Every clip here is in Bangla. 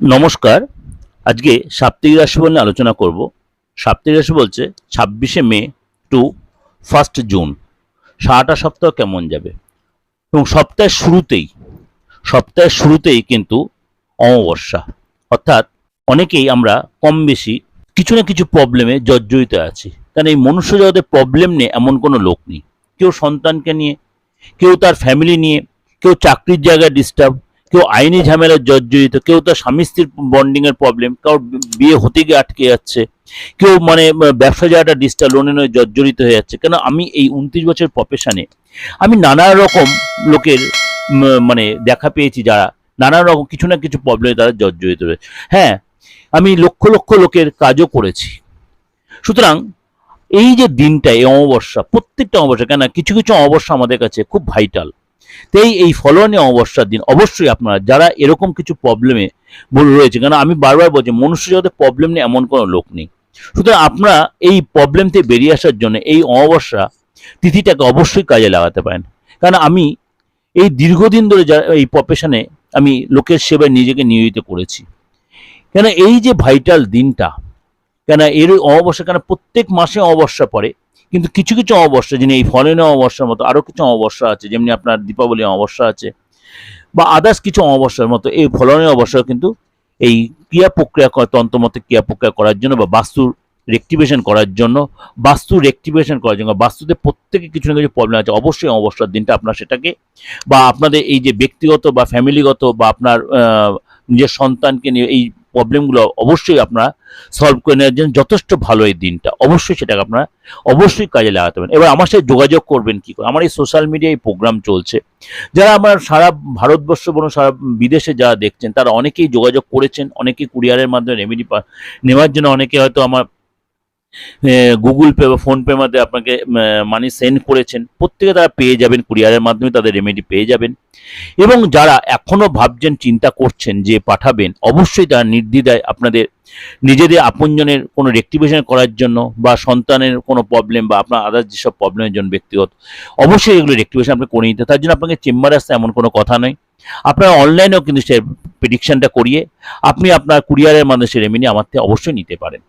নমস্কার। আজকে সাপ্তাহিক রাশিফল নিয়ে আলোচনা করব। সাপ্তাহিক রাশি বলছে ছাব্বিশে মে টু ফার্স্ট জুন। সারাটা সপ্তাহ কেমন যাবে? এবং সপ্তাহের শুরুতেই সপ্তাহের শুরুতেই কিন্তু অমাবস্যা। অর্থাৎ অনেকেই আমরা কম বেশি কিছু না কিছু প্রবলেমে জর্জরিত আছি। কারণ এই মনুষ্য জগতে প্রবলেম নেই এমন কোনো লোক নেই। কেউ সন্তানকে নিয়ে, কেউ তার ফ্যামিলি নিয়ে, কেউ চাকরির জায়গায় ডিস্টার্ব কেউ আইনি ঝামেলায় জর্জরিত, কেউ তার স্বামী স্ত্রীর বন্ডিং এর প্রবলেম কেউ বিয়ে হতে গিয়ে আটকে যাচ্ছে, কেউ মানে ব্যবসা জায়গাটা ডিস্টার্ব লোনে নয়, জর্জরিত হয়ে যাচ্ছে। কেন আমি এই উনত্রিশ বছর প্রফেশনে আমি নানা রকম লোকের মানে দেখা পেয়েছি যারা, নানা রকম কিছু না কিছু প্রবলেমে তারা জর্জরিত রয়েছে হ্যাঁ আমি লক্ষ লক্ষ লোকের কাজও করেছি। সুতরাং এই যে দিনটা, এই অমাবস্যা, প্রত্যেকটা অমাবস্যা, কেন কিছু কিছু অমাবস্যা আমাদের কাছে খুব ভাইটাল তাই এই ফলোয়ানি অমাবস্যার দিন অবশ্যই আপনারা যারা এরকম কিছু প্রবলেমে রয়েছে কারণ আমি বারবার বলছি, মনুষ্য জগতে প্রবলেম নেই এমন কোনো লোক নেই। সুতরাং আপনারা এই প্রবলেম থেকে বেরিয়ে আসার জন্য এই অমাবস্যা তিথিটাকে অবশ্যই কাজে লাগাতে পারেন। কারণ আমি এই দীর্ঘদিন ধরে যা এই প্রফেশনে আমি লোকের সেবায় নিজেকে নিয়োজিত করেছি। কেন এই যে ভাইটাল দিনটা কেন এর অমাবস্যা কেন প্রত্যেক মাসে অমাবস্যা পড়ে কিন্তু কিছু কিছু অমাবস্যা, যিনি এই ফলেন অমাবস্যার মতো আরও কিছু অমাবস্যা আছে, যেমনি আপনার দীপাবলি অমাবস্যা আছে, বা আদার্স কিছু অমাবস্যার মতো, এই ফলনের অবস্থা কিন্তু এই ক্রিয়া প্রক্রিয়া তন্ত্রমতে ক্রিয়া প্রক্রিয়া করার জন্য, বা বাস্তুর রেক্টিভেশন করার জন্য, বাস্তু রেক্টিভেশন করার জন্য বাস্তুতে প্রত্যেকে কিছু না কিছু প্রবলেম আছে, অবশ্যই অমাবস্যার দিনটা আপনার সেটাকে, বা আপনাদের এই যে ব্যক্তিগত বা ফ্যামিলিগত বা আপনার নিজের সন্তানকে নিয়ে এই প্রবলেমগুলো অবশ্যই আপনারা সলভ করে নেওয়ার জন্য যথেষ্ট ভালো এই দিনটা। অবশ্যই সেটাকে আপনারা অবশ্যই কাজে লাগাতে পারেন। এবার আমার সাথে যোগাযোগ করবেন কি করে? আমার এই সোশ্যাল মিডিয়ায় প্রোগ্রাম চলছে। যারা আমার সারা ভারতবর্ষ বলুন, সারা বিদেশে যারা দেখছেন, তারা অনেকেই যোগাযোগ করেছেন, অনেকেই কুরিয়ারের মাধ্যমে রেমেডি নেওয়ার জন্য অনেকে হয়তো আমার গুগল পে বা ফোনপের মাধ্যমে আপনাকে মানি সেন্ড করেছেন, প্রত্যেকে তারা পেয়ে যাবেন, কুরিয়ারের মাধ্যমে তাদের রেমেডি পেয়ে যাবেন। এবং যারা এখনও ভাবছেন, চিন্তা করছেন যে পাঠাবেন, অবশ্যই তারা নির্দ্বিধায় আপনাদের নিজেদের আপনজনের কোনো রেক্টিভেশন করার জন্য বা সন্তানের কোনো প্রবলেম বা আপনার আদার্স যেসব প্রবলেমের জন্য ব্যক্তিগত, অবশ্যই এগুলো রেক্টিভেশন আপনি করে নিতে তার জন্য আপনাকে চেম্বারে আসতে এমন কোনো কথা নয়। আপনার অনলাইনেও কিন্তু সে প্রেডিকশনটা করিয়ে, আপনি আপনার কুরিয়ারের মাধ্যমে সে রেমেডি আমার থেকে অবশ্যই নিতে পারেন।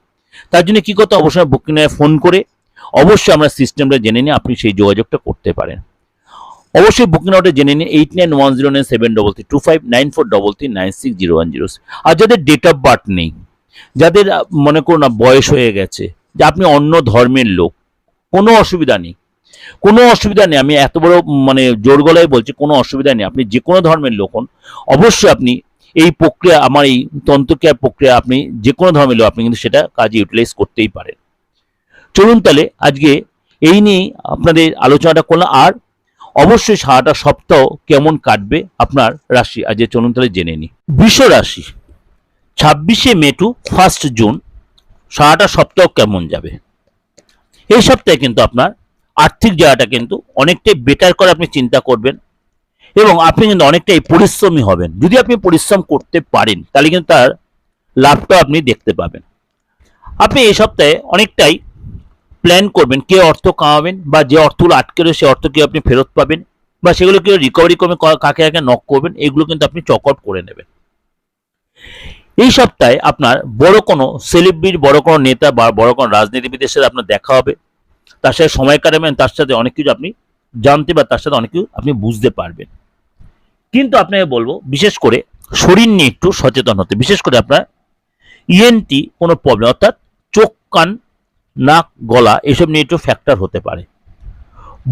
তার জন্য কী করতে? অবশ্যই বুকিংয়ে ফোন করে অবশ্যই আমরা সিস্টেমটা জেনে নিয়ে আপনি সেই যোগাযোগটা করতে পারেন। অবশ্যই বুকিং আউটে জেনে নিন eight nine one zero nine seven double three two five nine four double three nine six zero one zero আর যাদের ডেট অফ বার্থ নেই, যাদের মনে করুন না বয়স হয়ে গেছে, যে আপনি অন্য ধর্মের লোক, কোনো অসুবিধা নেই। কোনো অসুবিধা নেই, আমি এত বড় মানে জোর গলায় বলছি, কোনো অসুবিধা নেই। আপনি যে কোনো ধর্মের লোক হন, অবশ্যই আপনি এই প্রক্রিয়া, আমার এই তন্ত্রক্রিয়ার প্রক্রিয়া আপনি যে কোনো ধর্মের লোক, আপনি কিন্তু সেটা কাজে ইউটিলাইজ করতেই পারেন। চলুন তাহলে আজকে এই নিয়ে আপনাদের আলোচনাটা করলাম। আর অবশ্যই সারাটা সপ্তাহ কেমন কাটবে আপনার রাশি? আজকে চলুন তাহলে জেনে নিই। বৃষ রাশি, ছাব্বিশে মে টু ফার্স্ট জুন সারাটা সপ্তাহ কেমন যাবে? এই সপ্তাহে কিন্তু আপনার আর্থিক জায়গাটা কিন্তু অনেকটাই বেটার করে আপনি চিন্তা করবেন। এবং আপনি কিন্তু অনেকটাই পরিশ্রমী হবেন। যদি আপনি পরিশ্রম করতে পারেন, তাহলে কিন্তু তার লাভটা আপনি দেখতে পাবেন। আপনি এই সপ্তাহে অনেকটাই প্ল্যান করবেন, কে অর্থ কামাবেন বা যে অর্থগুলো আটকে রয়েছে সেই অর্থ কি আপনি ফেরত পাবেন বা সেগুলো কি রিকভারি করবেন কা- কাকে কাকে নক করবেন, এগুলো কিন্তু আপনি চক আউট করে নেবেন। এই সপ্তাহে আপনার বড় কোনো সেলিব্রিটি বড় কোনো নেতা বা বড় কোনো রাজনীতিবিদের সাথে আপনার দেখা হবে। তার সাথে সময় কাটাবেন, তার সাথে অনেক কিছু আপনি জানতে বা তার সাথে অনেক কিছু আপনি বুঝতে পারবেন। কিন্তু আপনাকে বলব, বিশেষ করে শরীর নিয়ে একটু সচেতন হতে, বিশেষ করে আপনার ইএনটি কোনো প্রবলেম অর্থাৎ চোখ, কান, নাক, গলা, এসব নিয়ে একটু ফ্যাক্টর হতে পারে।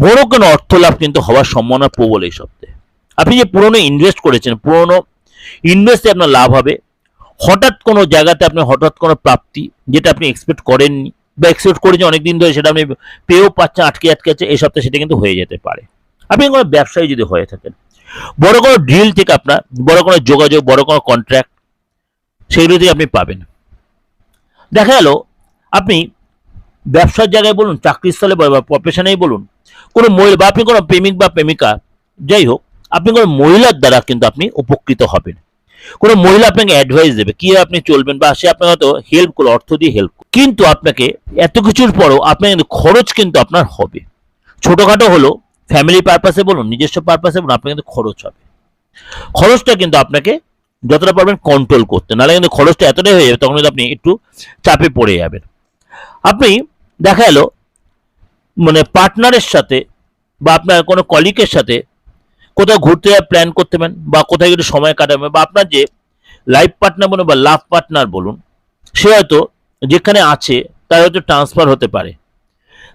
বড় কোনো অর্থ লাভ কিন্তু হওয়ার সম্ভাবনা প্রবল এই সপ্তাহে। আপনি যে পুরনো ইনভেস্ট করেছেন, পুরনো ইনভেস্টে আপনার লাভ হবে। হঠাৎ কোনো জায়গাতে আপনি হঠাৎ কোনো প্রাপ্তি যেটা আপনি এক্সপেক্ট করেননি বা এক্সপেক্ট করেছেন অনেকদিন ধরে সেটা আপনি পেয়েও পাচ্ছেন, আটকে আটকে আছে, এই সপ্তাহে সেটা কিন্তু হয়ে যেতে পারে। আপনি কোনো ব্যবসায়ী যদি হয়ে থাকেন বড় কোনো ডিল থেকে আপনার, বড় কোনো যোগাযোগ, বড় কোনো কন্ট্রাক্ট সেইগুলো থেকে আপনি পাবেন। দেখা গেল, আপনি ব্যবসার জায়গায় বলুন, চাকরির স্থলে বা প্রফেশনেই বলুন, কোনো মহিলা বা আপনি কোনো প্রেমিক বা প্রেমিকা, যাই হোক, আপনি কোনো মহিলার দ্বারা কিন্তু আপনি উপকৃত হবেন। কোনো মহিলা আপনাকে অ্যাডভাইস দেবে, কি আপনি চলবেন বা সে আপনাকে হয়তো হেল্প করল, অর্থ দিয়ে হেল্প কিন্তু আপনাকে এত কিছুর পরও আপনার কিন্তু খরচ কিন্তু আপনার হবে। ছোটোখাটো হলো ফ্যামিলি পারপাসে বলুন, নিজস্ব পারপাসে বলুন, আপনার কিন্তু খরচ হবে। খরচটা কিন্তু আপনাকে যতটা পারবেন কন্ট্রোল করতে। নাহলে কিন্তু খরচটা এতটাই হয়ে যাবে, তখন কিন্তু আপনি একটু চাপে পড়ে যাবেন। আপনি দেখা গেলো মানে পার্টনারের সাথে বা আপনার কোনো কলিকের সাথে কোথাও ঘুরতে যাওয়ার প্ল্যান করতে পারেন, বা কোথায় একটু সময় কাটাবেন, বা আপনার যে লাইফ পার্টনার বলুন বা লাভ পার্টনার বলুন, সে হয়তো যেখানে আছে, তার হয়তো ট্রান্সফার হতে পারে।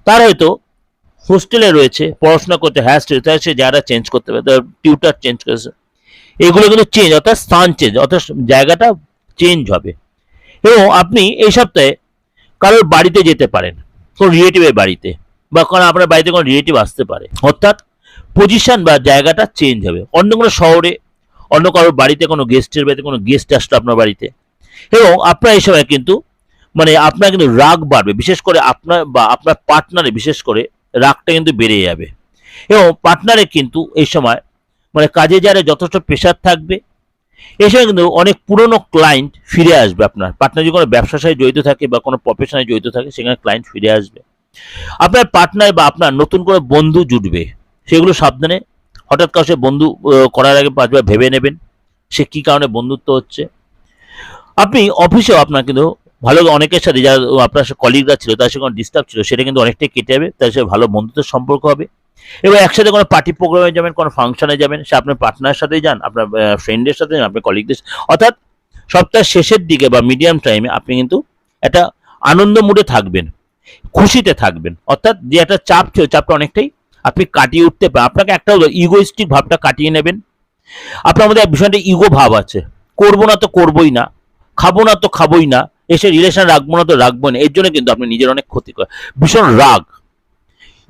তার হয়তো হোস্টেলে রয়েছে, পড়াশোনা করতে হ্যাস্টেল তাই সে জায়গাটা চেঞ্জ করতে পারে টিউটার চেঞ্জ করেছে। এগুলো কিন্তু চেঞ্জ অর্থাৎ স্থান চেঞ্জ অর্থাৎ জায়গাটা চেঞ্জ হবে। এবং আপনি এই সপ্তাহে কারোর বাড়িতে যেতে পারেন, কোন রিলেটিভের বাড়িতে, বা কোনো আপনার বাড়িতে কোনো রিলেটিভ আসতে পারে, অর্থাৎ পজিশন বা জায়গাটা চেঞ্জ হবে। অন্য কোনো শহরে, অন্য কারোর বাড়িতে কোনো গেস্টের বাড়িতে কোনো গেস্ট আসলো আপনার বাড়িতে। এবং আপনার এই সময় কিন্তু মানে আপনার কিন্তু রাগ বাড়বে, বিশেষ করে আপনার বা আপনার পার্টনারে বিশেষ করে রাগটা কিন্তু বেড়ে যাবে। এবং পার্টনারে কিন্তু এই সময় মানে কাজে যারা যথেষ্ট প্রেশার থাকবে এই সময় কিন্তু অনেক পুরনো ক্লায়েন্ট ফিরে আসবে আপনার। পার্টনার যদি কোনো ব্যবসার সাথে জড়িত থাকে বা কোনো প্রফেশনে জড়িত থাকে, সেখানে ক্লায়েন্ট ফিরে আসবে। আপনার পার্টনার বা আপনার নতুন করে বন্ধু জুটবে, সেগুলো সাবধানে হঠাৎ কারও বন্ধু করার আগে পাঁচবার ভেবে নেবেন, সে কি কারণে বন্ধুত্ব হচ্ছে। আপনি অফিসেও আপনার কিন্তু ভালো অনেকের সাথে যারা আপনার কলিগরা ছিল তার কোনো ডিস্টার্ব ছিল, সেটা কিন্তু অনেকটাই কেটে যাবে তার সাথে ভালো বন্ধুত্বের সম্পর্ক হবে। এবার একসাথে কোনো পার্টি প্রোগ্রামে যাবেন, কোনো ফাংশনে যাবেন, সে আপনার পার্টনারের সাথেই যান, আপনার ফ্রেন্ডের সাথে যান, আপনার কলিগদের অর্থাৎ সপ্তাহের শেষের দিকে বা মিডিয়াম টাইমে আপনি কিন্তু একটা আনন্দ মুডে থাকবেন, খুশিতে থাকবেন। অর্থাৎ যে একটা চাপ ছিল, চাপটা অনেকটাই আপনি কাটিয়ে উঠতে পারেন। আপনাকে একটা ইগোইস্টিক ভাবটা কাটিয়ে নেবেন। আপনার মধ্যে বিষয়টা ইগো ভাব আছে। করব না তো করবোই না, খাব না তো খাবোই না। এসে রিলেশন রাখব না তো রাখব না, এর জন্য কিন্তু আপনি নিজের অনেক ক্ষতি করেন। ভীষণ রাগ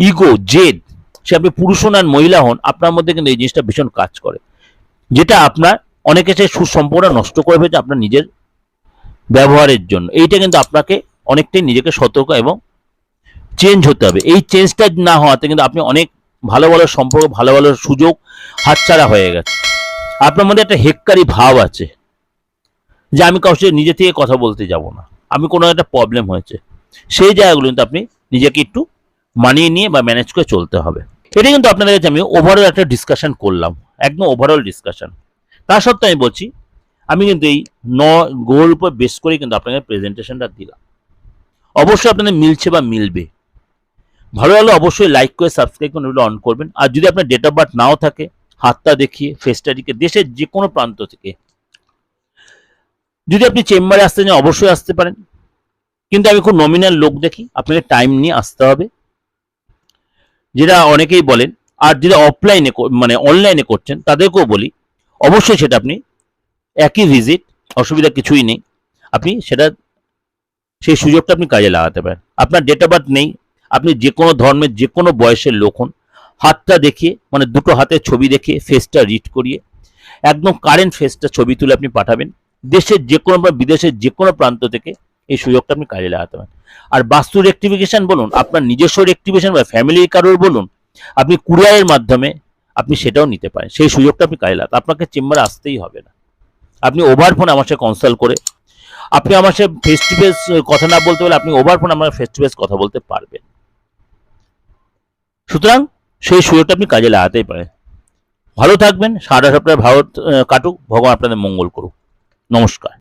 ইগো জেদ, সে আপনি পুরুষ হন আর মহিলা হন, আপনার মধ্যে কিন্তু এই জিনিসটা ভীষণ কাজ করে। যেটা আপনার অনেকে সে সুসম্পর্ক নষ্ট করে ফেলছে আপনার নিজের ব্যবহারের জন্য। এইটা কিন্তু আপনাকে অনেকটাই নিজেকে সতর্ক এবং চেঞ্জ হতে হবে। এই চেঞ্জটা না হওয়াতে কিন্তু আপনি অনেক ভালো ভালো সম্পর্ক, ভালো ভালো সুযোগ হাতছাড়া হয়ে গেছে। আপনার মধ্যে একটা হেক্কারি ভাব আছে। যে আমি কারোর সাথে নিজে থেকে কথা বলতে যাব না। আমি কোনো একটা প্রবলেম হয়েছে। সেই জায়গাগুলো কিন্তু আপনি নিজেকে একটু মানিয়ে নিয়ে বা ম্যানেজ করে চলতে হবে। এটা কিন্তু আপনাদের কাছে আমি ওভারঅল একটা ডিসকাশন করলাম। একদম ওভারঅল ডিসকাশন তা সত্ত্বেও আমি বলছি, আমি কিন্তু এই ন গোল উপর বেস করে কিন্তু আপনাদের প্রেজেন্টেশনটা দিলাম। অবশ্যই আপনাদের মিলছে বা মিলবে। ভালো লাগলে অবশ্যই লাইক করে সাবস্ক্রাইব করে অন করবেন। আর যদি আপনার ডেট অফ বার্থ নাও থাকে, হাতটা দেখিয়ে ফেসটা দেখিয়ে দেশের যে কোনো প্রান্ত থেকে যদি আপনি চেম্বারে আসতে চান, অবশ্যই আসতে পারেন। কিন্তু আমি খুব নমিনাল লোক দেখি, আপনাকে টাইম নিয়ে আসতে হবে। যেটা অনেকেই বলেন, আর যেটা অফলাইনে মানে অনলাইনে করছেন, তাদেরকেও বলি, অবশ্যই সেটা আপনি একই ভিজিট অসুবিধা কিছুই নেই। আপনি সেটা, সেই সুযোগটা আপনি কাজে লাগাতে পারেন। আপনার ডেট অফ বার্থ নেই, আপনি যে কোনো ধর্মের যে কোনো বয়সের লোক হন, হাতটা দেখিয়ে মানে দুটো হাতের ছবি দেখিয়ে ফেসটা রিড করিয়ে, একদম কারেন্ট ফেসটা ছবি তুলে আপনি পাঠাবেন। দেশের যে কোনো বা বিদেশের যে কোনো প্রান্ত থেকে এই সুযোগটা আপনি কাজে লাগাতে পারেন। আর বাস্তু রেক্টিফিকেশন বলুন, আপনার নিজস্ব রেক্টিফিকেশন বা ফ্যামিলির কারোর বলুন, আপনি কুরিয়ারের মাধ্যমে আপনি সেটাও নিতে পারেন। সেই সুযোগটা আপনি কাজে লাগাতে আপনাকে চেম্বারে আসতেই হবে না। আপনি ওভার ফোন আমার সাথে কনসাল্ট করে, আপনি আমার সাথে ফেস টু ফেস কথা না বলতে পারলে আপনি ওভার ফোন আমার ফেস টু ফেস কথা বলতে পারবেন। সুতরাং সেই সুযোগটা আপনি কাজে লাগাতেই পারেন। ভালো থাকবেন, সারা সপ্তাহে ভারত কাটুক, ভগবান আপনাদের মঙ্গল করুক। নমস্কার।